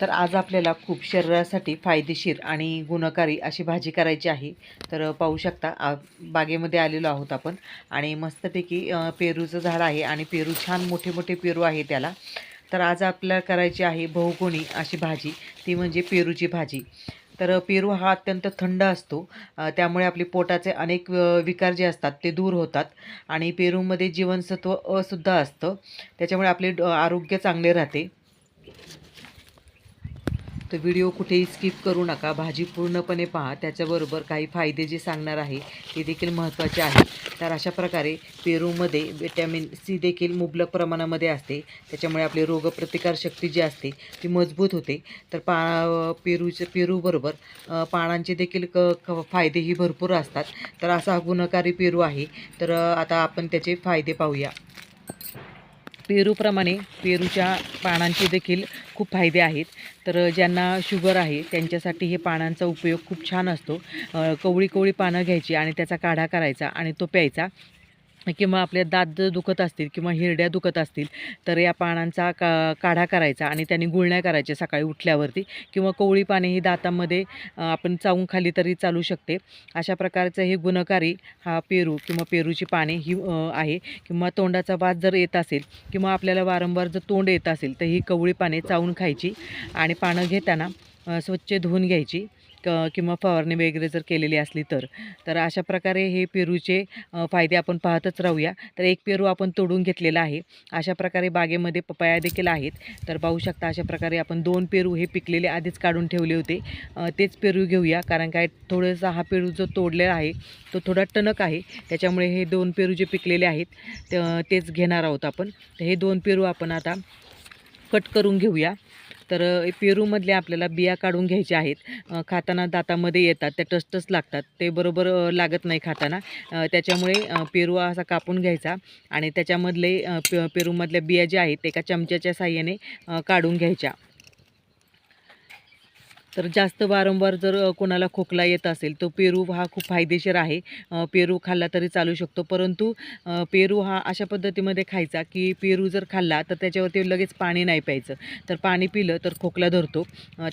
तर आज आपल्याला खूप शरीरासाठी फायदेशीर आणि गुणकारी अशी भाजी करायची आहे. तर पाहू शकता आ बागेमध्ये आलेलो आहोत आपण आणि मस्तपैकी पेरूचं झाड आहे आणि पेरू छान मोठे मोठे पेरू आहे त्याला. तर आज आपल्याला करायची आहे बहुगुणी अशी भाजी. ती म्हणजे पेरूची भाजी. तर पेरू हा अत्यंत थंड असतो. त्यामुळे आपले पोटाचे अनेक विकार जे असतात ते दूर होतात आणि पेरूमध्ये जीवनसत्व अ सुद्धा असतं. त्याच्यामुळे आपले ड- आरोग्य चांगले राहते. तर व्हिडिओ कुठेही स्किप करू नका. भाजी पूर्णपणे पहा. त्याच्याबरोबर काही फायदे जे सांगणार आहे ते देखील महत्त्वाचे आहे तर अशा प्रकारे पेरूमध्ये विटॅमिन सी देखील मुबलक प्रमाणामध्ये असते. त्याच्यामुळे आपली रोगप्रतिकारशक्ती जी असते ती मजबूत होते. तर पा पेरूचे पेरूबरोबर पानांचे देखील क क फायदेही भरपूर असतात. तर असा गुणकारी पेरू आहे. तर आता आपण त्याचे फायदे पाहूया. पेरूप्रमाणे पेरूच्या पानांचे देखील खूप फायदे आहेत. तर ज्यांना शुगर आहे त्यांच्यासाठी हे पानांचा उपयोग खूप छान असतो. कवळी कवळी पानं घ्यायची आणि त्याचा काढा करायचा आणि तो प्यायचा. किंवा आपल्या दात जर दुखत असतील किंवा हिरड्या दुखत असतील तर या पानांचा का काढा करायचा आणि त्यांनी गुळण्या करायच्या सकाळी उठल्यावरती किंवा कवळी पाने ही दातामध्ये आपण चावून खाली तरी चालू शकते. अशा प्रकारचं हे गुणकारी हा पेरू किंवा पेरूची पाने ही आहे. किंवा तोंडाचा वास जर येत असेल किंवा आपल्याला वारंवार जर तोंड येत असेल तर ही कवळी पाने चावून खायची आणि पानं घेताना स्वच्छ धुवून घ्यायची. क किंवा फवारणी वगैरे जर केलेली असली तर. तर अशा प्रकारे हे पेरूचे फायदे आपण पाहतच राहूया. तर एक पेरू आपण तोडून घेतलेला आहे. अशा प्रकारे बागेमध्ये पपाया देखील आहेत. तर पाहू शकता अशा प्रकारे आपण दोन पेरू हे पिकलेले आधीच काढून ठेवले होते. तेच पेरू घेऊया. कारण काय थोडंसं हा पेरू जो तोडलेला आहे तो थोडा टणक आहे. त्याच्यामुळे हे दोन पेरू जे पिकलेले आहेत तेच घेणार आहोत आपण. तर हे दोन पेरू आपण आता कट करून घेऊया. तर पेरूमधल्या आपल्याला बिया काढून घ्यायच्या आहेत. खाताना दातामध्ये येतात त्या टसटस लागतात. ते बरोबर लागत नाही खाताना. त्याच्यामुळे पेरू असा कापून घ्यायचा आणि त्याच्यामधले पे पेरूमधल्या बिया ज्या आहेत ते एका चमच्याच्या साह्याने काढून घ्यायच्या. तर जास्त वारंवार जर कोणाला खोकला येत असेल तो पेरू हा खूप फायदेशीर आहे. पेरू खाल्ला तरी चालू शकतो. परंतु पेरू हा अशा पद्धतीमध्ये खायचा की पेरू जर खाल्ला तर त्याच्यावरती लगेच पाणी नाही प्यायचं. तर पाणी पिलं तर खोकला धरतो.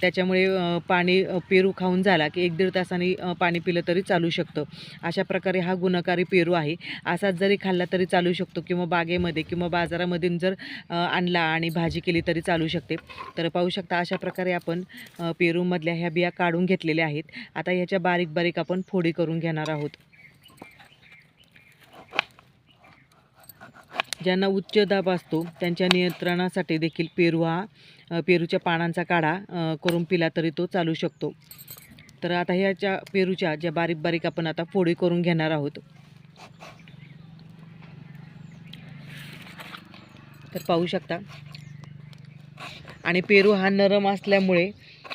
त्याच्यामुळे पाणी पेरू खाऊन झाला की एक दीड तासाने पाणी पिलं तरी चालू शकतं. अशा प्रकारे हा गुणकारी पेरू आहे. असाच जरी खाल्ला तरी चालू शकतो किंवा बागेमध्ये किंवा बाजारामधून जर आणला आणि भाजी केली तरी चालू शकते. तर पाहू शकता अशा प्रकारे आपण पेरू मधल्या ह्या बिया काढून घेतलेल्या आहेत. आता ह्याच्या बारीक बारीक आपण फोडी करून घेणार आहोत. ज्यांना उच्च दाब असतो त्यांच्या नियंत्रणासाठी देखील पेरू हा पेरूच्या पानांचा काढा करून पिला तरी तो चालू शकतो. तर आता ह्याच्या पेरूच्या ज्या बारीक बारीक आपण आता फोडी करून घेणार आहोत. तर पाहू शकता. आणि पेरू हा नरम असल्यामुळे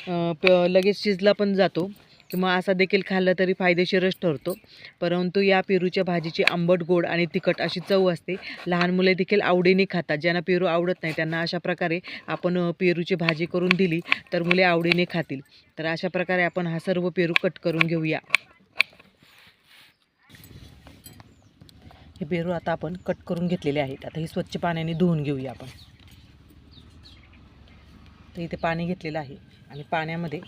लगेच शिजला पण जातो. किंवा असा देखील खाल्ला तरी फायदेशीरच ठरतो. परंतु या पेरूच्या भाजीची आंबट गोड आणि तिखट अशी चव असते. लहान मुले देखील आवडीने खातात. ज्यांना पेरू आवडत नाही त्यांना अशा प्रकारे आपण पेरूची भाजी करून दिली तर मुले आवडीने खातील. तर अशा प्रकारे आपण हा सर्व पेरू कट करून घेऊया. हे पेरू आता आपण कट करून घेतलेले आहेत. आता हे स्वच्छ पाण्याने धुवून घेऊया आपण. तर इथे पाणी घेतलेलं आहे. आणि पाण्यामध्ये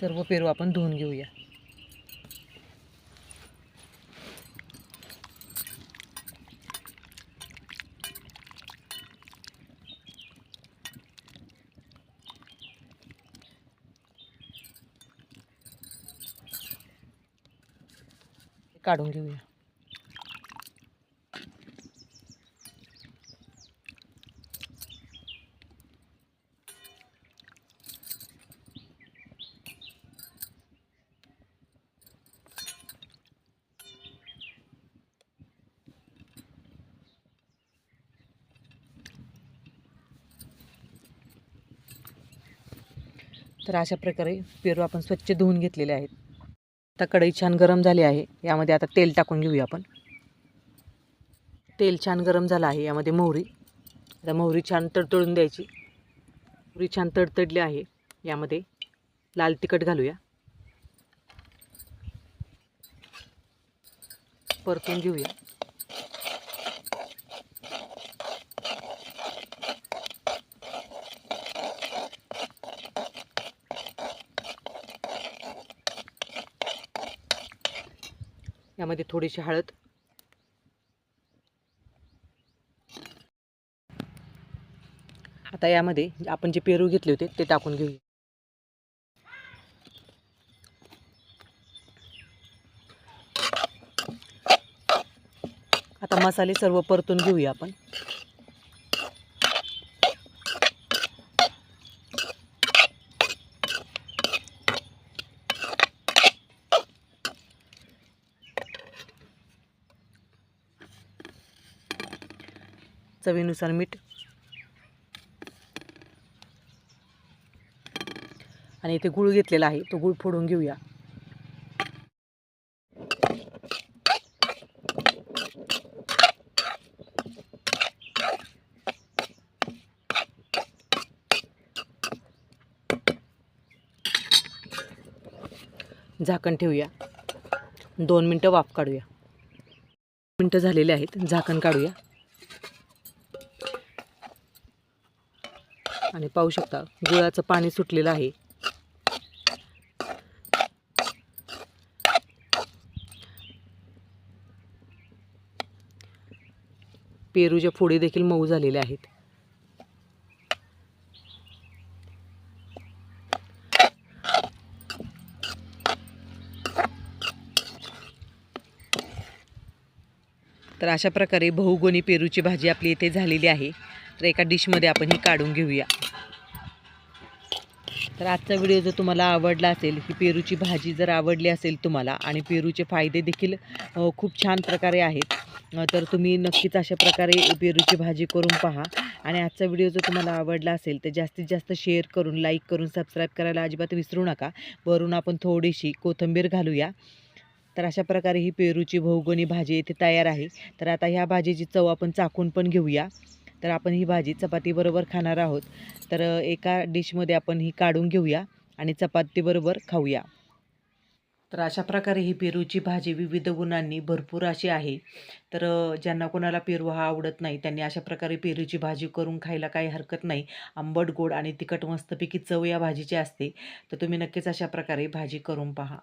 सर्व पेरू आपण धुवून घेऊया. काढून घेऊया. तर अशा प्रकारे पेरू आपण स्वच्छ धुवून घेतलेले आहेत. आता कढई छान गरम झाली आहे. यामध्ये आता तेल टाकून घेऊया आपण. तेल छान गरम झालं आहे यामध्ये मोहरी. आता मोहरी छान तडतडून द्यायची. मोहरी छान तडतडली आहे. यामध्ये लाल तिखट घालूया. परतून घेऊया. यामध्ये थोडीशी हळद. आता यामध्ये आपण जे पेरू घेतले होते ते टाकून घेऊया. आता मसाले सर्व परतून घेऊया आपण. चवीनुसार मीठ. आणि इथे गुळ घेतलेला आहे तो गुळ फोडून घेऊया. झाकण ठेवूया. दोन मिनटं वाफ काढूया. मिनटं झालेले आहेत झाकण काढूया. आणि पाहू शकता गुळाचं पाणी सुटलेलं आहे. पेरूच्या फोडी देखील मऊ झालेल्या आहेत. तर अशा प्रकारे बहुगुणी पेरूची भाजी आपली इथे झालेली आहे. तर एका डिशमध्ये आपण ही काढून घेऊया. तर आजचा व्हिडिओ जर तुम्हाला आवडला असेल ही पेरूची भाजी जर आवडली असेल तुम्हाला आणि पेरूचे फायदे देखील खूप छान प्रकारे आहेत तर तुम्ही नक्कीच अशा प्रकारे पेरूची भाजी करून पहा. आणि आजचा व्हिडिओ जर तुम्हाला आवडला असेल तर जास्तीत जास्त शेअर करून लाईक करून सबस्क्राईब करायला अजिबात विसरू नका. वरून आपण थोडीशी कोथिंबीर घालूया. तर अशा प्रकारे ही पेरूची बहुगुणी भाजी इथे तयार आहे. तर आता ह्या भाजीची चव आपण चाकून पण घेऊया. तर आपण ही भाजी चपातीबरोबर खाणार आहोत. तर एका डिशमध्ये आपण ही काढून घेऊया आणि चपातीबरोबर खाऊया. तर अशा प्रकारे ही पेरूची भाजी विविध गुणांनी भरपूर अशी आहे. तर ज्यांना कोणाला पेरू हा आवडत नाही त्यांनी अशा प्रकारे पेरूची भाजी करून खायला काही हरकत नाही. आंबट गोड आणि तिखट मस्तपैकी चव या भाजीची असते. तर तुम्ही नक्कीच अशा प्रकारे भाजी करून पहा.